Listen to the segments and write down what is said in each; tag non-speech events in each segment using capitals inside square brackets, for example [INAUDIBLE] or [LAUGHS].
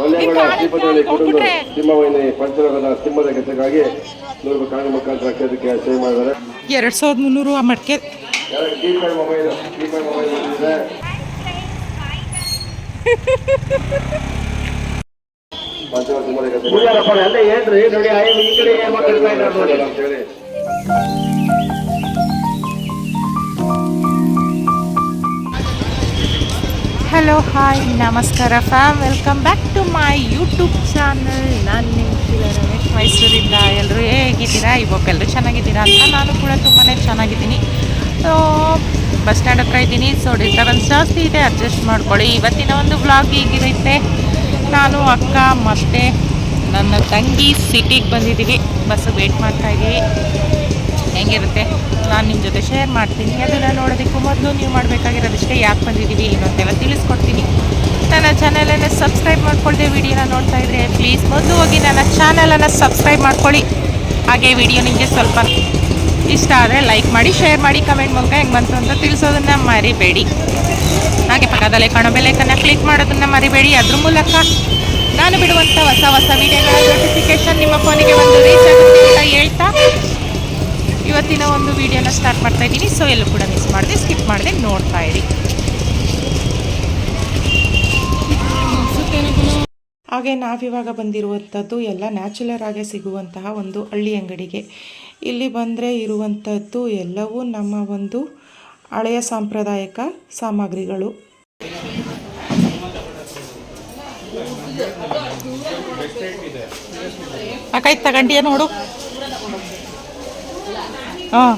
ಕೊಲ್ಲೇಗೌಡ ಶ್ರೀಪತಿಹಳ್ಳಿ ಕುಟುಂಬ ಸಿಂಹವಾಹಿನಿ ಪಂಚಲೋಕದ ಸಿಂಹದ ಕೆಲಸಕ್ಕಾಗಿ ನೂರು ರೂಪಾಯಿ ಕಾಣಿ ಮುಖಾಂತರ ಕ್ಷೇತ್ರಕ್ಕೆ ಸೇವೆ ಮಾಡಿದ್ದಾರೆ. ಎರಡು ಸಾವಿರದ ಮುನ್ನೂರು ಆ ಮಡಿಕೆ ಕೀಪ್ಯಾಡ್ ಮೊಬೈಲ್ ಕೀಪ್ಯಾಡ್ ಮೊಬೈಲ್ ಬಂದಿದೆ ಪಂಚಲೋಕ ಸಿಂಹದ ಕೆಲಸ ಅಲ್ಲೇ ಏನ್ರಿ? ನೋಡಿ ಈ ಕಡೆ ಏನ್ ಮಾತಾಡ್ತಾ ಇದ್ದಾರೆ ಹಲೋ, ಹಾಯ್, ನಮಸ್ಕಾರ fam welcome back to my YouTube channel. ನಾನು ನಿಮ್ಮ ರಮೇಶ್, ಮೈಸೂರಿಂದ ಎಲ್ಲರೂ ಹೇಗಿದ್ದೀರಾ? ಎಲ್ಲರೂ ಚೆನ್ನಾಗಿದ್ದೀರಾ ಅಂತ ನಾನು ಕೂಡ ತುಂಬಾ ಚೆನ್ನಾಗಿದ್ದೀನಿ. ಸೊ ಬಸ್ ಸ್ಟ್ಯಾಂಡ್ ಹತ್ರ ಇದ್ದೀನಿ. ಸೊ ಡಿಸ್ಟರ್ಬೆನ್ಸ್ ಜಾಸ್ತಿ ಇದೆ. ಅಡ್ಜಸ್ಟ್ ಮಾಡ್ಕೊಳ್ಳಿ. ಇವತ್ತಿನ ಒಂದು ಬ್ಲಾಗ್ ಹೀಗಿರುತ್ತೆ? ನಾನು, ಅಕ್ಕ, ಮತ್ತು ನನ್ನ ತಂಗಿ ಸಿಟಿಗೆ ಬಂದಿದ್ದೀವಿ. ಬಸ್ ವೇಟ್ ಮಾಡ್ತಾ ಇದ್ದೀವಿ. ಹೆಂಗಿರುತ್ತೆ? ನಾನು ನಿಮ್ಮ ಜೊತೆ ಶೇರ್ ಮಾಡ್ತೀನಿ. ಅದನ್ನು ನೋಡೋದಕ್ಕೂ ಮೊದಲು ನೀವು ಮಾಡಬೇಕಾಗಿರೋದಷ್ಟೇ. ಯಾಕೆ ಬಂದಿದ್ದೀವಿ ಏನು ಅಂತೆಲ್ಲ ತಿಳಿಸ್ಕೊಡ್ತೀನಿ. ನನ್ನ ಚಾನಲನ್ನು ಸಬ್ಸ್ಕ್ರೈಬ್ ಮಾಡ್ಕೊಳ್ದೆ ವಿಡಿಯೋನ ನೋಡ್ತಾ ಇದ್ರೆ ಪ್ಲೀಸ್ ಮೊದಲು ಹೋಗಿ ನನ್ನ ಚಾನಲನ್ನು ಸಬ್ಸ್ಕ್ರೈಬ್ ಮಾಡ್ಕೊಳ್ಳಿ. ಹಾಗೆ ವಿಡಿಯೋ ನಿಮಗೆ ಸ್ವಲ್ಪ ಇಷ್ಟ ಆದರೆ ಲೈಕ್ ಮಾಡಿ ಶೇರ್ ಮಾಡಿ ಕಮೆಂಟ್ ಮೂಲಕ ಹೆಂಗೆ ಬಂತು ಅಂತ ತಿಳಿಸೋದನ್ನು ಮರಿಬೇಡಿ. ಹಾಗೆ ಪಕ್ಕದಲ್ಲೇ ಕಾಣೋ ಬೆಲೆಕನ್ನು ಕ್ಲಿಕ್ ಮಾಡೋದನ್ನು ಮರಿಬೇಡಿ. ಅದ್ರ ಮೂಲಕ ನಾನು ಬಿಡುವಂಥ ಹೊಸ ಹೊಸ ವಿಡಿಯೋಗಳ ನೋಟಿಫಿಕೇಶನ್ ನಿಮ್ಮ ಫೋನಿಗೆ ಒಂದು ರೀಚ್ ಆಗುತ್ತೆ ಅಂತ ಹೇಳ್ತಾ ಇವತ್ತಿನ ಒಂದು ವಿಡಿಯೋನ ಸ್ಟಾರ್ಟ್ ಮಾಡ್ತಾ ಇದ್ದೀನಿ. ಸೊ ಎಲ್ಲೂ ಕೂಡ ಮಿಸ್ ಮಾಡಿದೆ ಸ್ಕಿಪ್ ಮಾಡಿದೆ ನೋಡ್ತಾ ಇರಿ. ಹಾಗೆ ನಾವಿವಾಗ ಬಂದಿರುವಂಥದ್ದು ಎಲ್ಲ ನ್ಯಾಚುರಲ್ ಆಗೇ ಸಿಗುವಂತಹ ಒಂದು ಹಳ್ಳಿ ಅಂಗಡಿಗೆ. ಇಲ್ಲಿ ಬಂದರೆ ಇರುವಂಥದ್ದು ಎಲ್ಲವೂ ನಮ್ಮ ಒಂದು ಹಳೆಯ ಸಾಂಪ್ರದಾಯಿಕ ಸಾಮಗ್ರಿಗಳು. ಅಕ್ಕ ತಗೊಂಡಿಯ ನೋಡು. ಹಾಂ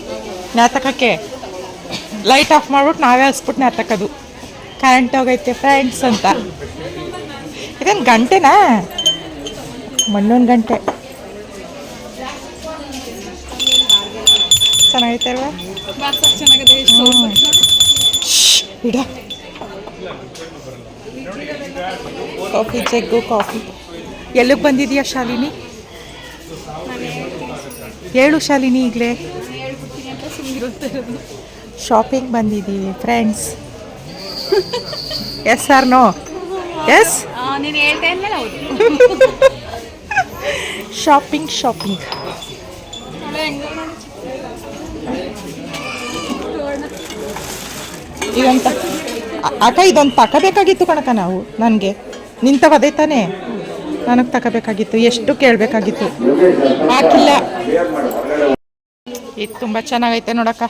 ನ್ಯಾತಕಕ್ಕೆ ಲೈಟ್ ಆಫ್ ಮಾಡ್ಬಿಟ್ಟು ನಾವೇ ಹಸ್ಬಿಟ್ಟು ಅದು ಕರೆಂಟ್ ಹೋಗೈತೆ ಫ್ರೆಂಡ್ಸ್ ಅಂತ. ಇದೊಂದು ಗಂಟೆನಾ? ಮಣ್ಣೊಂದು ಗಂಟೆ. ಚೆನ್ನಾಗೈತೆ ಅಲ್ವಾ? ಇಡ. Coffee, Jaggu, coffee. ಎಲ್ಲಿಗೆ ಬಂದಿದೀಯಾ ಶಾಲಿನಿ? ಹೇಳು ಶಾಲಿನಿ ಈಗಲೇ. ಶಾಪಿಂಗ್ ಬಂದಿದ್ದೀವಿ friends S R no S shopping shopping ಇದಂತ. ಅ- ಅಕ್ಕ ಇದೊಂದು ತಗೋಬೇಕಾಗಿತ್ತು ಕಣಕ ನಾವು ನನಗೆ. ನಿಂತವದೇ ತಾನೇ? ನನಗೆ ತಗೋಬೇಕಾಗಿತ್ತು ಎಷ್ಟು ಕೇಳಬೇಕಾಗಿತ್ತು? ಹಾಕಿಲ್ಲ. ಇದು ತುಂಬ ಚೆನ್ನಾಗೈತೆ ನೋಡಕ್ಕ.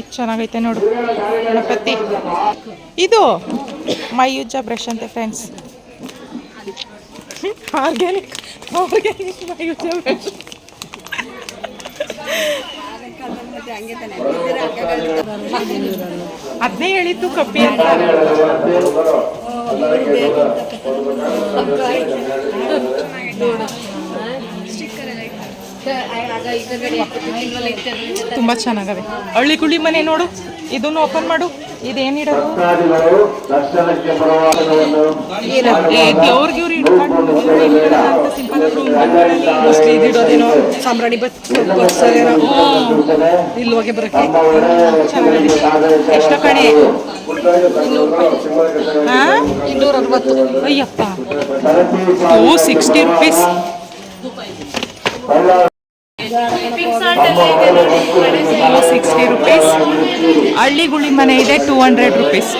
ಇದು ಚೆನ್ನಾಗೈತೆ ನೋಡು. ಗಣಪತಿ. ಇದು ಮೈಯುಜ್ಜ ಬ್ರಷ್ ಅಂತೆ ಫ್ರೆಂಡ್ಸ್ ಆರ್ಗ್ಯಾನಿಕ್ ಆರ್ಗ್ಯಾನಿಕ್ ಮೈಯುಜ್ಜ ಬ್ರಷ್. ಅದನ್ನೇ ಹೇಳಿದ್ದು ಕಪ್ಪಿ ಅಂತ. ತುಂಬ ಚೆನ್ನಾಗವೆ ಹಳ್ಳಿ ಗುಳಿ ಮನೆ ನೋಡು ಇದನ್ನು ಓಪನ್ ಮಾಡು ಇದೇನಿಡೋದು ದೇವ್ರಿಗೆ ಇವ್ರು ಇಟ್ಕೊಂಡು ಮೋಸ್ಟ್ಲಿ ಇದಿಡೋದೇನೋ ಸಾಂಬ್ರಾಣಿ ಬಸ್ಸಲ್ಲೇನೋ ಇಲ್ಲಿ ಹೋಗಿ ಬರೋಕ್ಕೆ. ಎಷ್ಟು ಕಣೆ. ಇನ್ನೂರ ಅರವತ್ತು ಅಯ್ಯಪ್ಪ. ಓ ಸಿಕ್ಸ್ಟಿ ರುಪೀಸ್ ಸಿಕ್ಸ್ಟಿ ರುಪೀಸ್ ಹಳ್ಳಿಗುಳಿ ಮನೆ ಇದೆ ಟೂ ಹಂಡ್ರೆಡ್ ರುಪೀಸ್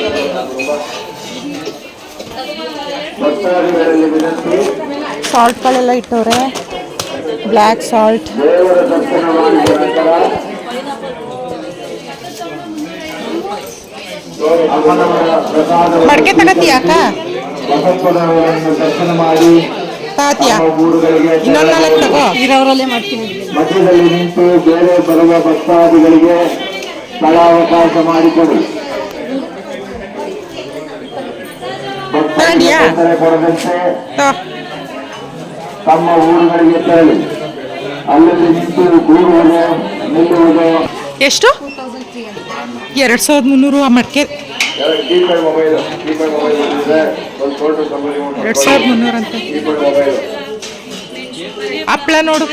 ಸಾಲ್ಟ್ಗಳೆಲ್ಲ ಇಟ್ಟವ್ರೆ ಬ್ಲ್ಯಾಕ್ ಸಾಲ್ಟ್ ಮಡಕೆ ತಗತ್ತೀಯ ಅಕ್ಕ ದರ್ಶನ ಮಾಡಿ ತಗತ್ತೀಯ ಇನ್ನೊಂದು ನಾಲ್ಕು ತಗೋ. ಇರೋರಲ್ಲೇ ಮಾಡ್ತೀನಿ. ಮಧ್ಯದಲ್ಲಿ ನಿಂತು ಬೇರೆ ಬರುವ ಭಕ್ತಾದಿಗಳಿಗೆ ಸ್ಥಳಾವಕಾಶ ಮಾಡಿಕೊಡಿ. ಕೊಡದಂತೆ ತಮ್ಮ ಊರುಗಳಿಗೆ ತೆರಳಿ. ಅಲ್ಲಲ್ಲಿ ನಿಂತು ಕೂರುವುದು ನಿಲ್ಲುವುದು. ಎಷ್ಟು? ಎರಡು ಸಾವಿರದ ಮುನ್ನೂರು ಆ ಮಡಕೆ. ಎರಡು ಕೀಪ್ಯಾಡ್ ಮೊಬೈಲ್ ಕೀಪ್ಯಾಡ್ ಮೊಬೈಲ್ ಬಂದಿದೆ ಒಂದು ಫೋಟೋ ಸಂಬಂಧಿ ಎರಡು ಸಾವಿರದ ಮುನ್ನೂರು ಕೀಪ್ಯಾಡ್ ಮೊಬೈಲ್. ಹಪ್ಳ ನೋಡು.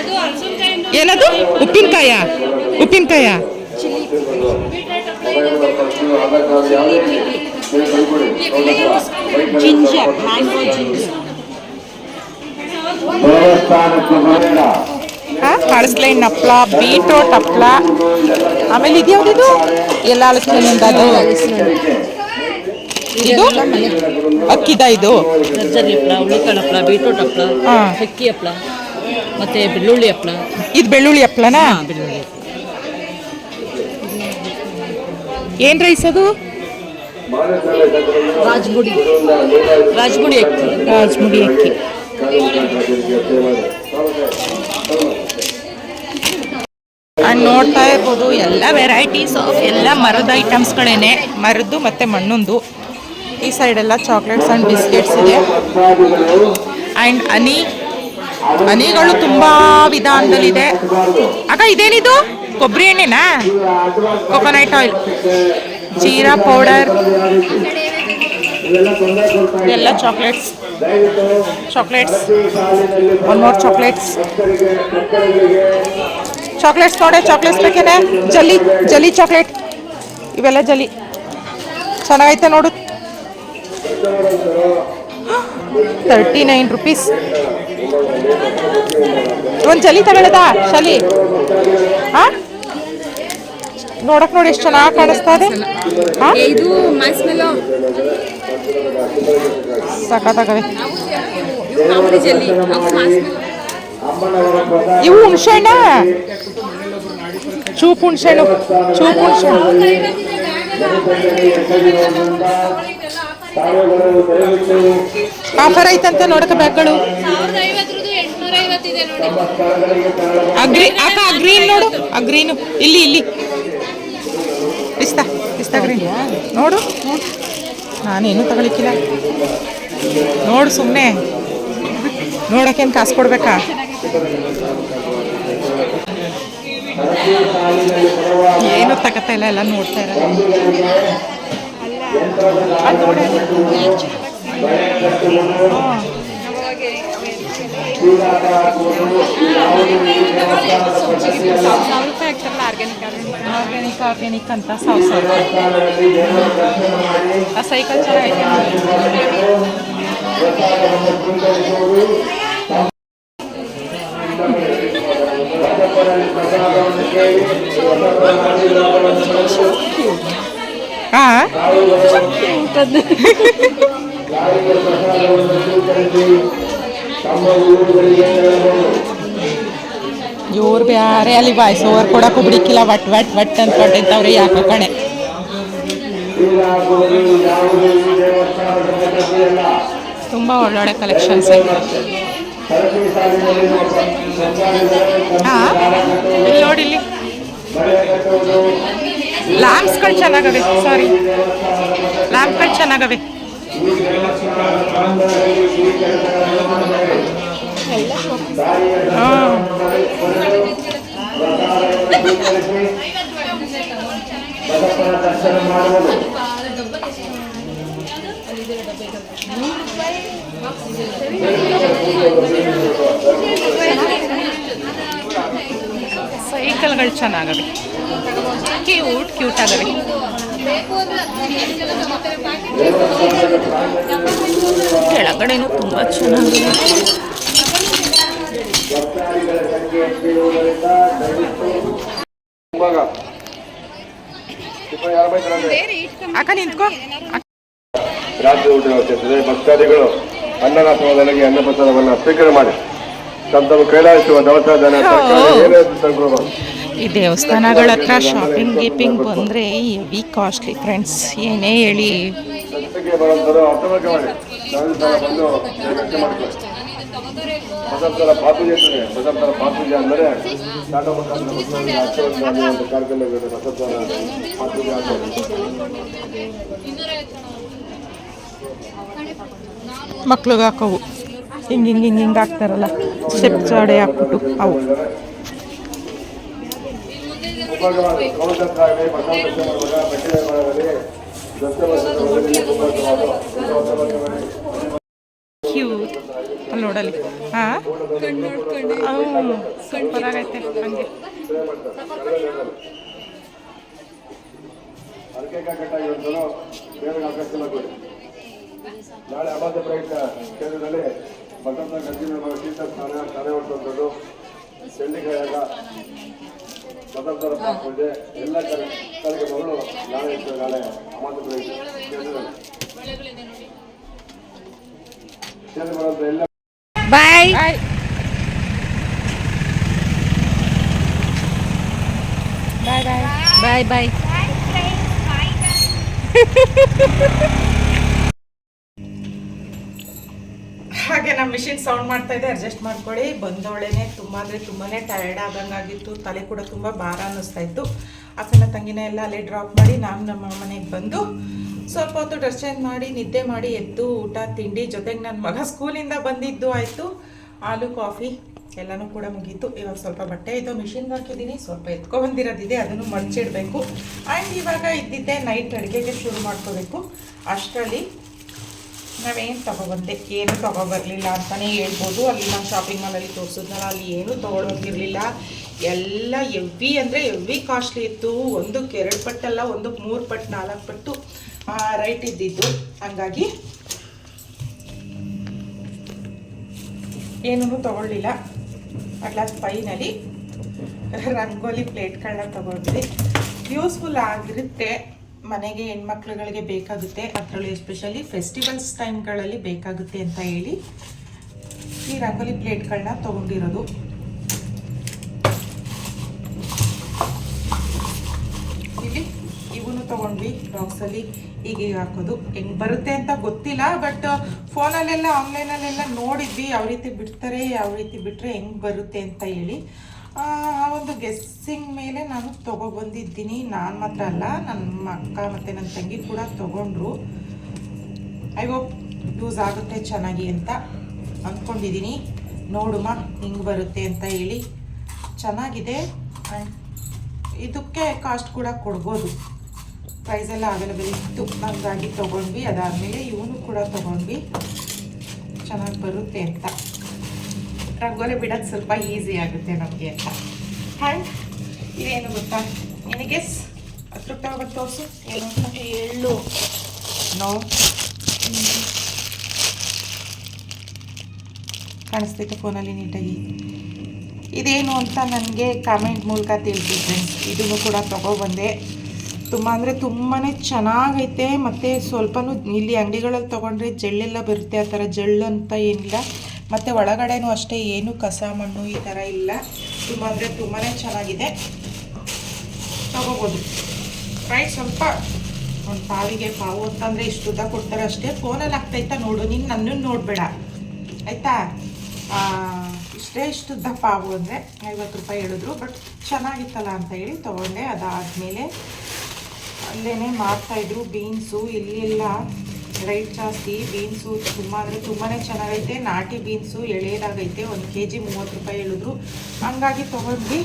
ಏನದು? ಉಪ್ಪಿನಕಾಯ. ಉಪ್ಪಿನಕಾಯ. ಹಳಸ್ಲೈನ್ ಹಪ್ಳ ಬೀಟ್ರೋಟ್ ಹಪ್ಳ. ಆಮೇಲೆ ಇದ್ಯಾವ್ದಿದು ಎಲ್ಲ ಅಳಿಸ್ಲೈನಿಂದ ಅದು ಇದು? ಅಕ್ಕಿದ ಇದು? ಗಜ್ಜರಿ ಹಪ್ಪಳ ಹುಳಿಕಾಳು ಹಪ್ಪಳ ಬೀಟ್ರೂಟ್ ಹಪ್ಪಳ ಹಾ. ಅಕ್ಕಿ ಹಪ್ಪಳ ಮತ್ತೆ ಬೆಳ್ಳುಳ್ಳಿ ಹಪ್ಪಳ ಇದು ಬೆಳ್ಳುಳ್ಳಿ ಹಪ್ಳನಾ? ಹಾ, ಬೆಳ್ಳುಳ್ಳಿ ಏನು ರೈಸ್ ಅದು? ರಾಜ್ಗುಡಿ. ರಾಜ್ಗುಡಿ ಅಕ್ಕಿ. ರಾಜಗುಡಿ ಅಕ್ಕಿ. ಅಲ್ಲಿ ನೋಡ್ತಾ ಇರ್ಬೋದು ಎಲ್ಲ ವೆರೈಟೀಸ್ ಆಫ್ ಎಲ್ಲ ಮರದ ಐಟಮ್ಸ್ಗಳೇನೆ ಮರದ್ದು ಮತ್ತೆ ಮಣ್ಣೊಂದು. ಈ ಸೈಡೆಲ್ಲ ಚಾಕ್ಲೇಟ್ಸ್ ಆ್ಯಂಡ್ ಬಿಸ್ಕೆಟ್ಸ್ ಇದೆ. ಆ್ಯಂಡ್ ಹನಿ, ಹನಿಗಳು ತುಂಬ ವಿಧಾನದಲ್ಲಿದೆ. ಅಕ್ಕ ಇದೇನಿದು? ಕೊಬ್ಬರಿ ಎಣ್ಣೆನಾ? Coconut oil jeera powder. ಎಲ್ಲ chocolates chocolates one more chocolates chocolates ನೋಡೆ ಚಾಕ್ಲೇಟ್ಸ್ ಬೇಕೇನೆ? ಜಲ್ಲಿ ಜಲ್ಲಿ ಚಾಕ್ಲೇಟ್ ಇವೆಲ್ಲ ಜಲ್ಲಿ. ಚೆನ್ನಾಗೈತೆ ನೋಡು. Thirty nine rupees. ಒಂದು ಚಲಿ ತಗೊಳ್ಳದ ಚಲಿ ಹಾಂ ನೋಡಕ್ ನೋಡಿ, ಎಷ್ಟು ಚೆನ್ನಾಗಿ ಕಾಣಿಸ್ತಾ ಇದೆ. ಇದು ಸಖತ್ತಾಗವೆ ಇವು ಹುಣ್ಸೆಹಣ್ಣ? ಚೂಪ್ ಹುಣ್ಸೆಹಣ್ಣು. ಚೂಪ್ ದಯವಿಟ್ಟು ಆಫರ್ ಐತಂತೆ ನೋಡಕ ಬ್ಯಾಗ್ಗಳು. ಅಗ್ರಿ, ಅಕ್ಕ ಗ್ರೀನ್ ನೋಡು ಆ ಗ್ರೀನು ಇಲ್ಲಿ ಇಲ್ಲಿ. ಇಸ್ತಾ ಇಸ್ತಾ ಗ್ರೀನ್ ನೋಡು. ನಾನೇನು ತಗೊಳಿಕ್ಕಿಲ್ಲ. ನೋಡು ಸುಮ್ಮನೆ ನೋಡಕ್ಕೇನು ಕಾಸು ಕೊಡ್ಬೇಕಾ? ಏನು ತಗತ್ತಾ ಇಲ್ಲ, ಎಲ್ಲ ನೋಡ್ತಾ ಇರೋದು. ಆರ್ಗ್ಯಾನಿಕ್ ಆರ್ಗ್ಯಾನಿಕ್ ಅಂತ ಸಾವಿರ ಸಾವಿರ ದೇವಸ್ಥಾನದಲ್ಲಿ ದೇವರ ದರ್ಶನ ಮಾಡಿ ಆ ಸೈಕಲ್ ಚೆನ್ನಾಗೈತೆ ಪ್ರಸಾದವನ್ನು ಸ್ವೀಕರಿಸುವುದು ಇವ್ರು ಬ್ಯಾರೆ ಅಲ್ಲಿ ಬಾಯ್ಸ್ ಓವರ್ ಕೊಡಕ್ಕೂ ಬಿಡಿಕ್ಕಿಲ್ಲ ವಟ್ ವಟ್ ವಟ್ ಅಂತ ಹೊಟ್ಟಿದ್ದವ್ರೆ ಯಾಕೋ ಕಣೆ. ತುಂಬ ಒಳ್ಳೊಳ್ಳೆ ಕಲೆಕ್ಷನ್ಸ್ ಹಾಂ ಇಲ್ಲಿ ನೋಡಿ ಇಲ್ಲಿ. ಲ್ಯಾಂಪ್ಸ್ಗಳು ಚೆನ್ನಾಗವೆ ಸಾರಿ ಲ್ಯಾಂಪ್ಗಳು ಚೆನ್ನಾಗವೆ. ಹಾಂ ಸೈಕಲ್ಗಳು ಚೆನ್ನಾಗವೆ. Cute cute ಆಗವೆ. ಕೆಳಗಡೆನೂ ತುಂಬ ಚೆನ್ನಾಗಿದೆ ಅಕ್ಕ ನಿಂತ್ಕೋ. ರಾತ್ರಿ ಊಟ ವ್ಯವಸ್ಥೆ ಭಕ್ತಾದಿಗಳು ಅನ್ನದಾಸೋದನಿಗೆ ಅನ್ನ, ಪ್ರಸಾದವನ್ನು ಸ್ವೀಕಾರ ಮಾಡಿ. ತಮ್ಮ ಕೈಲಾಯಿಸುವ ದವಸ ಧನ ಈ ದೇವಸ್ಥಾನಗಳ ಹತ್ರ ಶಾಪಿಂಗ್ ಗೀಪಿಂಗ್ ಬಂದರೆ ಹೆವಿ ಕಾಸ್ಟ್ಲಿ ಫ್ರೆಂಡ್ಸ್ ಏನೇ ಹೇಳಿ. ಪಾಪೂಜೆ ಇರ್ತದೆ. ಪಾಪೂಜೆ ಅಂದರೆ ಕಾರ್ಯಕ್ರಮ ಪಾಪೂಜೆ ಆಚರಣೆ ಮಕ್ಳಿಗೆ ಹಾಕೋವು ಹಿಂಗೆ ಹಿಂಗೆ ಹಿಂಗೆ ಹಿಂಗೆ ಹಾಕ್ತಾರಲ್ಲ ಸ್ಟೆಪ್ ಚಾಡೆ ಹಾಕ್ಬಿಟ್ಟು ಅವು. ಕ್ಯೂಟ್ ಅಲ್ಲಿ ನೋಡಲಿ ಹಾಂ ಸೂಪರ್ ಆಗೈತೆ ಹಂಗೆ. ಗಂಜಿನ ಶೀತ ಸ್ನಾನ ತಲೆ ಹೊಟ್ಟಂಥದ್ದು ಚಂಡಿಕಾಯಾಗ ಭದ್ರತರ ಪಾತ್ರ ಇದೆ ಎಲ್ಲ ಕರೆ ಕಾರ್ಯಕ್ರಮಗಳು ನಾಳೆ ಇತ್ತು ನಾಳೆ ಅಮಾಂತ ಕೇಂದ್ರದಲ್ಲಿ ಮಾಡುವಂಥ ಎಲ್ಲ ಬಾಯ್. ಬಾಯ್. ಬಾಯ್ ಬಾಯ್. ಬಾಯ್. [LAUGHS] ಹಾಗೆ ನಮ್ಮ ಮಿಷಿನ್ ಸೌಂಡ್ ಮಾಡ್ತಾ ಇದೆ ಅಡ್ಜಸ್ಟ್ ಮಾಡ್ಕೊಳ್ಳಿ. ಬಂದವಳೇನೆ ತುಂಬ ಅಂದರೆ ತುಂಬಾ ಟಯರ್ಡ್ ಆದಂಗಾಗಿತ್ತು ತಲೆ ಕೂಡ ತುಂಬ ಭಾರ ಅನ್ನಿಸ್ತಾ ಇತ್ತು. ಅಕ್ಕನ ತಂಗಿನ ಎಲ್ಲ ಅಲ್ಲೇ ಡ್ರಾಪ್ ಮಾಡಿ ನಾನು ನಮ್ಮ ಮನೆಗೆ ಬಂದು ಸ್ವಲ್ಪ ಹೊತ್ತು ಡ್ರೆಸ್ ಚೇಂಜ್ ಮಾಡಿ, ನಿದ್ದೆ ಮಾಡಿ ಎದ್ದು ಊಟ, ತಿಂಡಿ ಜೊತೆಗೆ ನನ್ನ ಮಗ ಸ್ಕೂಲಿಂದ ಬಂದಿದ್ದು ಆಯಿತು. ಹಾಲು ಕಾಫಿ ಎಲ್ಲನೂ ಕೂಡ ಮುಗೀತು. ಇವಾಗ ಸ್ವಲ್ಪ ಬಟ್ಟೆ ಇದು ಮಿಷಿನ್ಗೆ ಹಾಕಿದ್ದೀನಿ. ಸ್ವಲ್ಪ ಎತ್ಕೊಬಂದಿರೋದಿದೆ ಅದನ್ನು ಮಡಚಿಡಬೇಕು. ಆ್ಯಂಡ್ ಇವಾಗ ಇದ್ದಿದ್ದೆ ನೈಟ್ ಅಡುಗೆಗೆ ಶುರು ಮಾಡ್ಕೋಬೇಕು. ಅಷ್ಟರಲ್ಲಿ ನಾವೇನು ತೊಗೊಬಂದೆ? ಏನು ತಗೊಬರ್ಲಿಲ್ಲ ಅಂತಲೇ ಹೇಳ್ಬೋದು. ಅಲ್ಲಿ ನಾನು ಶಾಪಿಂಗ್ ಮಾಲಲ್ಲಿ ತೋರಿಸಿದ್ನಲ್ಲ, ಅಲ್ಲಿ ಏನೂ ತೊಗೊಳೋದಿರಲಿಲ್ಲ ಎಲ್ಲ ಎವ್ವಿ ಅಂದರೆ ಎವ್ವಿ ಕಾಸ್ಟ್ಲಿ ಇತ್ತು. ಒಂದಕ್ಕೆ ಎರಡು ಪಟ್ಟಲ್ಲ ಒಂದಕ್ಕೆ ಮೂರು ಪಟ್ಟು, ನಾಲ್ಕು ಪಟ್ಟು ರೈಟ್ ಇದ್ದಿದ್ದು. ಹಂಗಾಗಿ ಏನೂ ತಗೊಳ್ಳಿಲ್ಲ. ಅಟ್ಲಾಸ್ ಫೈನಲಿ ರಂಗೋಲಿ ಪ್ಲೇಟ್ಗಳನ್ನ ತೊಗೊಂಡ್ವಿ. ಯೂಸ್ಫುಲ್ ಆಗಿರುತ್ತೆ. ಮನೆಗೆ ಹೆಣ್ಮಕ್ಳುಗಳಿಗೆ ಬೇಕಾಗುತ್ತೆ. ಅದರಲ್ಲೂ ಎಸ್ಪೆಷಲಿ ಫೆಸ್ಟಿವಲ್ಸ್ ಟೈಮ್ಗಳಲ್ಲಿ ಬೇಕಾಗುತ್ತೆ ಅಂತ ಹೇಳಿ ಈ ರಂಗೋಲಿ ಪ್ಲೇಟ್ಗಳನ್ನ ತೊಗೊಂಡಿರೋದು. ಇಲ್ಲಿ ಇವನು ತೊಗೊಂಡ್ವಿ ಬಾಕ್ಸಲ್ಲಿ ಹೀಗೆ ಹಾಕೋದು. ಹೆಂಗೆ ಬರುತ್ತೆ ಅಂತ ಗೊತ್ತಿಲ್ಲ ಬಟ್ ಫೋನಲ್ಲೆಲ್ಲ ಆನ್ಲೈನಲ್ಲೆಲ್ಲ ನೋಡಿದ್ವಿ. ಯಾವ ರೀತಿ ಬಿಡ್ತಾರೆ, ಯಾವ ರೀತಿ ಬಿಟ್ಟರೆ ಹೆಂಗೆ ಬರುತ್ತೆ ಅಂತ ಹೇಳಿ. ಆ, ಒಂದು ಗೆಸ್ಸಿಂಗ್ ಮೇಲೆ ನಾನು ತೊಗೊಬಂದಿದ್ದೀನಿ. ನಾನು ಮಾತ್ರ ಅಲ್ಲ ನನ್ನ ಅಕ್ಕ ಮತ್ತು ನನ್ನ ತಂಗಿ ಕೂಡ ತೊಗೊಂಡ್ರು. ಐ ಹೋಪ್ ಯೂಸ್ ಆಗುತ್ತೆ ಚೆನ್ನಾಗಿ ಅಂತ ಅಂದ್ಕೊಂಡಿದ್ದೀನಿ ನೋಡುಮ, ಹಿಂಗೆ ಬರುತ್ತೆ ಅಂತ ಹೇಳಿ. ಚೆನ್ನಾಗಿದೆ. ಇದಕ್ಕೆ ಕಾಸ್ಟ್ ಕೂಡ ಕೊಡ್ಬೋದು. ಪ್ರೈಸ್ ಎಲ್ಲ ಅವೈಲೇಬಲ್ ಇತ್ತು. ಹಂಗಾಗಿ ತೊಗೊಂಡ್ವಿ. ಅದಾದಮೇಲೆ ಇವನು ಕೂಡ ತೊಗೊಂಡ್ವಿ. ಚೆನ್ನಾಗಿ ಬರುತ್ತೆ ಅಂತ. ರಂಗೋಲಿ ಬಿಡೋದು ಸ್ವಲ್ಪ ಈಸಿ ಆಗುತ್ತೆ ನಮಗೆ ಅಂತ. ಆ್ಯಂಡ್ ಇದೇನು ಗೊತ್ತಾ? ನಿನಗೆ ಹತ್ತು ರೂಪಾಯಿ ಆಗುತ್ತೆ ತೋರಿಸು. ಎಳ್ಳು. ನೋ ಕಾಣಿಸ್ತೈತೆ ಫೋನಲ್ಲಿ ನೀಟಾಗಿ. ಇದೇನು ಅಂತ ನನಗೆ ಕಾಮೆಂಟ್ ಮೂಲಕ ತಿಳಿಸಿ ಫ್ರೆಂಡ್ಸ್ ಇದನ್ನು ಕೂಡ ತೊಗೊಬಂದೆ ತುಂಬ ಅಂದರೆ ತುಂಬಾ ಚೆನ್ನಾಗೈತೆ. ಮತ್ತು ಸ್ವಲ್ಪನೂ ಇಲ್ಲಿ ಅಂಗಡಿಗಳಲ್ಲಿ ತೊಗೊಂಡ್ರೆ ಜಳ್ಳೆಲ್ಲ ಬರುತ್ತೆ. ಆ ಥರ ಜಳ್ಳು ಅಂತ ಏನಿಲ್ಲ. ಮತ್ತು ಒಳಗಡೆನೂ ಅಷ್ಟೇ ಏನು ಕಸ ಮಣ್ಣು ಈ ಥರ ಇಲ್ಲ. ತುಂಬ ಅಂದರೆ ತುಂಬಾ ಚೆನ್ನಾಗಿದೆ. ತಗೋಬೋದು. ಪ್ರೈಸ್ ಸ್ವಲ್ಪ ಒಂದು ಪಾವಿಗೆ ಪಾವು ಅಂತಂದರೆ ಇಷ್ಟು ಉದ್ದ ಕೊಡ್ತಾರೆ ಅಷ್ಟೇ. ಫೋನಲ್ಲಿ ಆಗ್ತೈತಾ ನೋಡು, ನೀನು ನನ್ನನ್ನು ನೋಡಬೇಡ. ಆಯಿತಾ? ಇಷ್ಟೇ ಇಷ್ಟು ಉದ್ದ ಪಾವು ಅಂದರೆ ಐವತ್ತು ರೂಪಾಯಿ ಹೇಳಿದ್ರು, ಬಟ್ ಚೆನ್ನಾಗಿತ್ತಲ್ಲ ಅಂತ ಹೇಳಿ ತೊಗೊಂಡೆ. ಅದಾದಮೇಲೆ ಅಲ್ಲೇ ಮಾರ್ತಾಯಿದ್ರು ಬೀನ್ಸು, ಇಲ್ಲಿ ರೈಟ್ ಜಾಸ್ತಿ ಬೀನ್ಸು ತುಂಬ, ಅಂದರೆ ತುಂಬಾ ಚೆನ್ನಾಗೈತೆ. ನಾಟಿ ಬೀನ್ಸು ಎಳೆಯದಾಗೈತೆ ಒಂದು ಕೆ ಜಿ ಮೂವತ್ತು ರೂಪಾಯಿ ಹೇಳಿದ್ರು. ಹಂಗಾಗಿ ತೊಗೊಂಡ್ವಿ.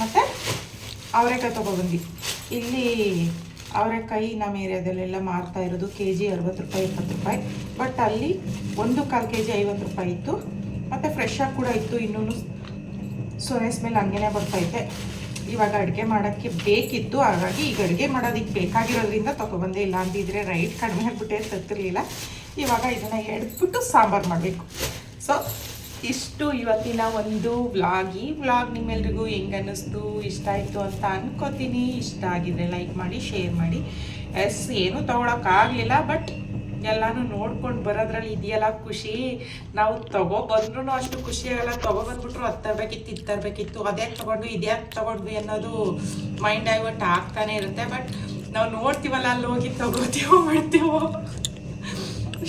ಮತ್ತು ಅವರೆಕಾಯಿ ತೊಗೊಬಂದ್ವಿ. ಇಲ್ಲಿ ಅವರೆಕಾಯಿ ನಮ್ಮ ಏರಿಯಾದಲ್ಲೆಲ್ಲ ಮಾರ್ತಾ ಇರೋದು ಕೆ ಜಿ ಅರವತ್ತು ರೂಪಾಯಿ, ಇಪ್ಪತ್ತು ರೂಪಾಯಿ. ಬಟ್ ಅಲ್ಲಿ ಒಂದು ಕಾಲು ಕೆ ಜಿ ಐವತ್ತು ರೂಪಾಯಿ ಇತ್ತು. ಮತ್ತು ಫ್ರೆಶ್ ಆಗಿ ಕೂಡ ಇತ್ತು. ಇನ್ನೂ ಸೊನೆ ಸ್ಮೆಲ್ ಹಂಗೇನೆ ಬರ್ತೈತೆ ಇವಾಗ ಅಡುಗೆ ಮಾಡೋಕ್ಕೆ ಬೇಕಿತ್ತು, ಹಾಗಾಗಿ ಈಗ ಅಡುಗೆ ಮಾಡೋದಕ್ಕೆ ಬೇಕಾಗಿರೋದ್ರಿಂದ ತೊಗೊಬಂದೆ ಇಲ್ಲ ಅಂತಿದ್ರೆ ರೈಟ್ ಕಡಿಮೆ ಆಗಿಬಿಟ್ಟೆ ಸತ್ತಿರಲಿಲ್ಲ ಇವಾಗ ಇದನ್ನು ಎಡ್ಬಿಟ್ಟು ಸಾಂಬಾರು ಮಾಡಬೇಕು. ಸೊ ಇಷ್ಟು ಇವತ್ತಿನ ಒಂದು ವ್ಲಾಗ್. ಈ ವ್ಲಾಗ್ ನಿಮ್ಮೆಲ್ರಿಗೂ ಹೆಂಗೆ ಅನ್ನಿಸ್ತು, ಇಷ್ಟ ಆಯಿತು ಅಂತ ಅನ್ಕೋತೀನಿ. ಇಷ್ಟ ಆಗಿದ್ರೆ ಲೈಕ್ ಮಾಡಿ ಶೇರ್ ಮಾಡಿ. ಎಸ್ ಏನೂ ತೊಗೊಳಕ್ಕಾಗಲಿಲ್ಲ ಬಟ್ ಎಲ್ಲಾನು ನೋಡ್ಕೊಂಡು ಬರೋದ್ರಲ್ಲಿ ಇದೆಯಲ್ಲ ಖುಷಿ? ನಾವು ತಗೋ ಬಂದ್ರೂ ಅಷ್ಟು ಖುಷಿ ಆಗಲ್ಲ. ತಗೋ ಬಂದ್ಬಿಟ್ರು ಅದು ತರಬೇಕಿತ್ತು, ಇದು ತರಬೇಕಿತ್ತು. ಅದೇ ತೊಗೊಂಡು ಇದ್ಯಾಕೆ ತೊಗೊಂಡ್ವಿ ಅನ್ನೋದು ಮೈಂಡ್ ಡೈವರ್ಟ್ ಆಗ್ತಾನೆ ಇರುತ್ತೆ. ಬಟ್ ನಾವು ನೋಡ್ತೀವಲ್ಲ, ಅಲ್ಲಿ ಹೋಗಿ ತಗೋತೀವೋ, ಮಾಡ್ತೀವೋ?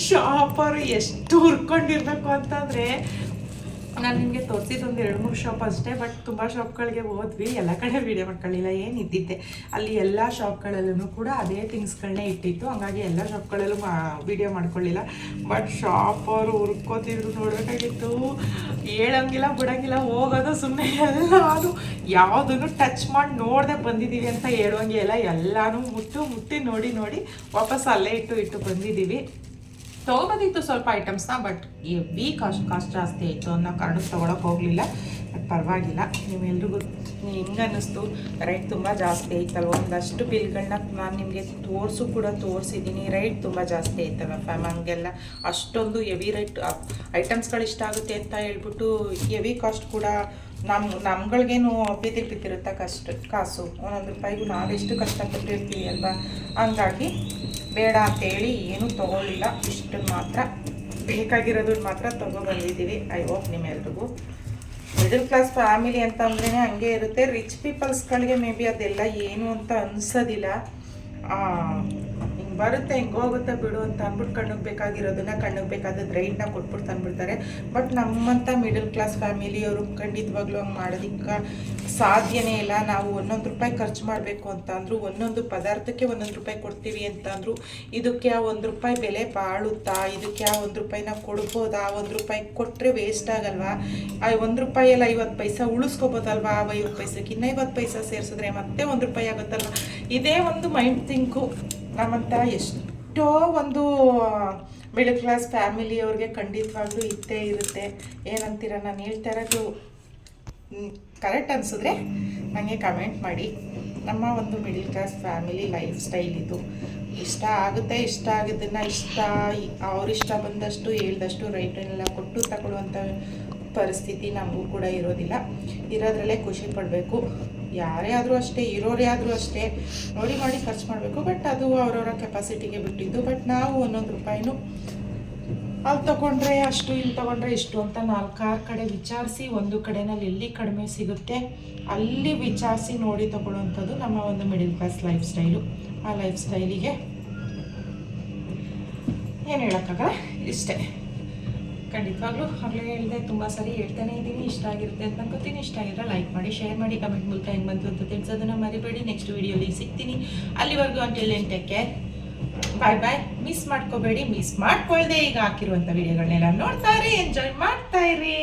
ಶಾಪರು ಎಷ್ಟು ಹುರ್ಕೊಂಡಿರ್ಬೇಕು ಅಂತಂದರೆ ನಾನು ನಿಮಗೆ ತೋರಿಸಿದ್ದೊಂದು ಎರಡು ಮೂರು ಶಾಪ್ ಅಷ್ಟೇ ಬಟ್ ತುಂಬ ಶಾಪ್ಗಳಿಗೆ ಹೋದ್ವಿ. ಎಲ್ಲ ಕಡೆ ವೀಡಿಯೋ ಮಾಡ್ಕೊಳ್ಳಿಲ್ಲ, ಏನು ಇದ್ದಿದ್ದೆ. ಅಲ್ಲಿ ಎಲ್ಲ ಶಾಪ್ಗಳಲ್ಲೂ ಕೂಡ ಅದೇ ಥಿಂಗ್ಸ್ಗಳನ್ನೇ ಇಟ್ಟಿತ್ತು. ಹಾಗಾಗಿ ಎಲ್ಲ ಶಾಪ್ಗಳಲ್ಲೂ ಮಾ ವೀಡಿಯೋ ಮಾಡ್ಕೊಳ್ಳಿಲ್ಲ. ಬಟ್ ಶಾಪ್ ಅವರು ಹುರ್ಕೋತಿದ್ರು ನೋಡಬೇಕಾಗಿತ್ತು. ಹೇಳಂಗಿಲ್ಲ, ಬಿಡಂಗಿಲ್ಲ, ಹೋಗೋದು ಸುಮ್ಮನೆ ಎಲ್ಲ ಅದು ಯಾವುದನ್ನು ಟಚ್ ಮಾಡಿ ನೋಡದೆ ಬಂದಿದ್ದೀವಿ ಅಂತ ಹೇಳುವಂಗೆ ಇಲ್ಲ. ಎಲ್ಲನೂ ಮುಟ್ಟು ಮುಟ್ಟಿ ನೋಡಿ ನೋಡಿ ವಾಪಸ್ ಅಲ್ಲೇ ಇಟ್ಟು ಇಟ್ಟು ಬಂದಿದ್ದೀವಿ ತೊಗೊಬೋದಿತ್ತು ಸ್ವಲ್ಪ ಐಟಮ್ಸ್ನ ಬಟ್ ವಿ ಕಾಸ್ಟ್ ಕಾಸ್ಟ್ ಜಾಸ್ತಿ ಆಯಿತು ಅನ್ನೋ ಕಾರಣಕ್ಕೆ ತೊಗೊಳಕ್ಕೆ ಹೋಗಲಿಲ್ಲ. ಬಟ್ ಪರವಾಗಿಲ್ಲ. ನೀವೆಲ್ರಿಗೂ ಹಿಂಗೆ ಅನ್ನಿಸ್ತು? ರೈಟ್ ತುಂಬ ಜಾಸ್ತಿ ಐತಲ್ವ ಒಂದಷ್ಟು ಬಿಲ್ಗಳನ್ನ ನಾನು ನಿಮಗೆ ತೋರಿಸು ಕೂಡ ತೋರಿಸಿದ್ದೀನಿ ರೈಟ್ ತುಂಬ ಜಾಸ್ತಿ ಆಯ್ತಲ್ವ ಫ್ಯಾಮ್ ಹಂಗೆಲ್ಲ ಅಷ್ಟೊಂದು ಹೆವಿ ರೇಟ್ ಐಟಮ್ಸ್ಗಳು ಇಷ್ಟ ಆಗುತ್ತೆ ಅಂತ ಹೇಳ್ಬಿಟ್ಟು ಎವಿ ಕಾಸ್ಟ್ ಕೂಡ ನಮ್ಮ ನಮ್ಗಳಿಗೇನು ಬಿದ್ದಿರ್ ಬಿದ್ದಿರುತ್ತೆ ಕಷ್ಟ, ಕಾಸು? ಒಂದೊಂದು ರೂಪಾಯಿಗೂ ನಾವೆಷ್ಟು ಕಷ್ಟಪಟ್ಟಿರ್ತೀವಿ ಅಲ್ವಾ? ಹಂಗಾಗಿ ಬೇಡ ಅಂತೇಳಿ ಏನೂ ತೊಗೊಳ್ಳಿಲ್ಲ. ಇಷ್ಟು ಮಾತ್ರ. ಬೇಕಾಗಿರೋದನ್ನ ಮಾತ್ರ ತೊಗೊಬಂದಿದ್ದೀವಿ ಐ ಹೋಪ್ ನಿಮ್ಮೆಲ್ರಿಗೂ. ಮಿಡಲ್ ಕ್ಲಾಸ್ ಫ್ಯಾಮಿಲಿ ಅಂತ ಅಂದ್ರೇ ಹಂಗೆ ಇರುತ್ತೆ. ರಿಚ್ ಪೀಪಲ್ಸ್ಗಳಿಗೆ ಮೇ ಬಿ ಅದೆಲ್ಲ ಏನು ಅಂತ ಅನ್ಸೋದಿಲ್ಲ. ಬರುತ್ತೆ, ಹಿಂಗೆ ಹೋಗುತ್ತೆ ಬಿಡು ಅಂತ ಅಂದ್ಬಿಟ್ಟು ಕಣ್ಣಿಗೆ ಬೇಕಾಗಿರೋದನ್ನ ಕಣ್ಣಿಗೆ ಬೇಕಾದದ್ದು ರೈಟ್ನ ಕೊಟ್ಬಿಟ್ಟು ತಂದ್ಬಿಡ್ತಾರೆ ಬಟ್ ನಮ್ಮಂಥ ಮಿಡಲ್ ಕ್ಲಾಸ್ ಫ್ಯಾಮಿಲಿಯವರು ಖಂಡಿತವಾಗ್ಲೂ ಹಂಗೆ ಮಾಡೋದಕ್ಕೆ ಸಾಧ್ಯನೇ ಇಲ್ಲ. ನಾವು ಒಂದೊಂದು ರೂಪಾಯಿ ಖರ್ಚು ಮಾಡಬೇಕು ಅಂತ ಒಂದೊಂದು ಪದಾರ್ಥಕ್ಕೆ ಒಂದೊಂದು ರೂಪಾಯಿ ಕೊಡ್ತೀವಿ ಅಂತ ಇದಕ್ಕೆ ಆ ಒಂದು ರೂಪಾಯಿ ಬೆಲೆ ಬಾಳುತ್ತಾ, ಇದಕ್ಕೆ ಆ ಒಂದು ರೂಪಾಯಿನ ಕೊಡ್ಬೋದಾ ಒಂದು ರೂಪಾಯಿ ಕೊಟ್ಟರೆ ವೇಸ್ಟ್ ಆಗಲ್ವಾ? ಆ ಒಂದು ರೂಪಾಯಲ್ಲಿ ಐವತ್ತು ಪೈಸಾ ಉಳಿಸ್ಕೋಬೋದಲ್ವಾ? ಆ ಐವತ್ತು ಪೈಸಕ್ಕೆ ಇನ್ನೈವತ್ತು ಪೈಸಾ ಸೇರಿಸಿದ್ರೆ ಮತ್ತೆ ಒಂದು ರೂಪಾಯಿ ಆಗುತ್ತಲ್ವ? ಇದೇ ಒಂದು ಮೈಂಡ್ ಥಿಂಕು ನಮ್ಮಂಥ ಎಷ್ಟೋ ಒಂದು ಮಿಡಲ್ ಕ್ಲಾಸ್ ಫ್ಯಾಮಿಲಿಯವ್ರಿಗೆ ಖಂಡಿತವಾಗ್ಲೂ ಇದ್ದೇ ಇರುತ್ತೆ. ಏನಂತೀರ, ನಾನು ಹೇಳ್ತಾ ಇರೋದು ಕರೆಕ್ಟ್ ಅನಿಸಿದ್ರೆ ನನಗೆ ಕಮೆಂಟ್ ಮಾಡಿ. ನಮ್ಮ ಒಂದು middle class family lifestyle ಇದು. ಇಷ್ಟ ಆಗುತ್ತೆ, ಇಷ್ಟ ಆಗಿದ್ದನ್ನ ಇಷ್ಟ ಅವ್ರಿಷ್ಟ ಬಂದಷ್ಟು, ಹೇಳ್ದಷ್ಟು ರೈಟನ್ನೆಲ್ಲ ಕೊಟ್ಟು ತಗೊಳ್ಳುವಂಥ ಪರಿಸ್ಥಿತಿ ನಮಗೂ ಕೂಡ ಇರೋದಿಲ್ಲ. ಇರೋದ್ರಲ್ಲೇ ಖುಷಿ ಪಡಬೇಕು. ಯಾರೇ ಆದರೂ ಅಷ್ಟೇ, ಇರೋರೇ ಆದರೂ ಅಷ್ಟೇ ನೋಡಿ ಮಾಡಿ ಖರ್ಚು ಮಾಡಬೇಕು. ಬಟ್ ಅದು ಅವರವರ ಕೆಪಾಸಿಟಿಗೆ ಬಿಟ್ಟಿದ್ದು. ಬಟ್ ನಾವು ಒಂದೊಂದು ರೂಪಾಯಿನೂ ಅಲ್ಲಿ ತಗೊಂಡ್ರೆ ಅಷ್ಟು, ಇಲ್ಲಿ ತಗೊಂಡ್ರೆ ಇಷ್ಟು ಅಂತ ನಾಲ್ಕಾರು ಕಡೆ ವಿಚಾರಿಸಿ, ಒಂದು ಕಡೆನಲ್ಲಿ ಎಲ್ಲಿ ಕಡಿಮೆ ಸಿಗುತ್ತೆ ಅಲ್ಲಿ ವಿಚಾರಿಸಿ ನೋಡಿ ತಗೊಳ್ಳೋವಂಥದ್ದು ನಮ್ಮ ಒಂದು ಮಿಡಿಲ್ ಕ್ಲಾಸ್ ಲೈಫ್ ಸ್ಟೈಲು ಆ ಲೈಫ್ ಸ್ಟೈಲಿಗೆ ಏನು ಹೇಳೋಕ್ಕಾಗಲ್ಲ? ಇಷ್ಟೇ. ಖಂಡಿತವಾಗ್ಲೂ ಆಗಲೇ ಹೇಳಿದೆ, ತುಂಬ ಸರಿ ಹೇಳ್ತಾನೆ ಇದ್ದೀನಿ, ಇಷ್ಟ ಆಗಿರುತ್ತೆ ಅಂತ ಅನ್ಕೋತೀನಿ. ಇಷ್ಟ ಆಗಿದ್ರೆ ಲೈಕ್ ಮಾಡಿ ಶೇರ್ ಮಾಡಿ ಕಮೆಂಟ್ ಮೂಲಕ ಹೆಂಗೆ ಬಂತು ಅಂತ ತಿಳಿಸೋದನ್ನ ಮರಿಬೇಡಿ. ನೆಕ್ಸ್ಟ್ ವೀಡಿಯೋಲಿ ಸಿಗ್ತೀನಿ. ಅಲ್ಲಿವರೆಗೂ ಅಂಟಿಲ್ ಎಂಟಕ್ಕೆ ಬಾಯ್ ಬಾಯ್ ಮಿಸ್ ಮಾಡ್ಕೋಬೇಡಿ ಮಿಸ್ ಮಾಡ್ಕೊಳ್ದೆ ಈಗ ಹಾಕಿರುವಂಥ ವಿಡಿಯೋಗಳನ್ನೆಲ್ಲ ನೋಡ್ತಾ ಇರಿ ಎಂಜಾಯ್ ಮಾಡ್ತಾ ಇರಿ.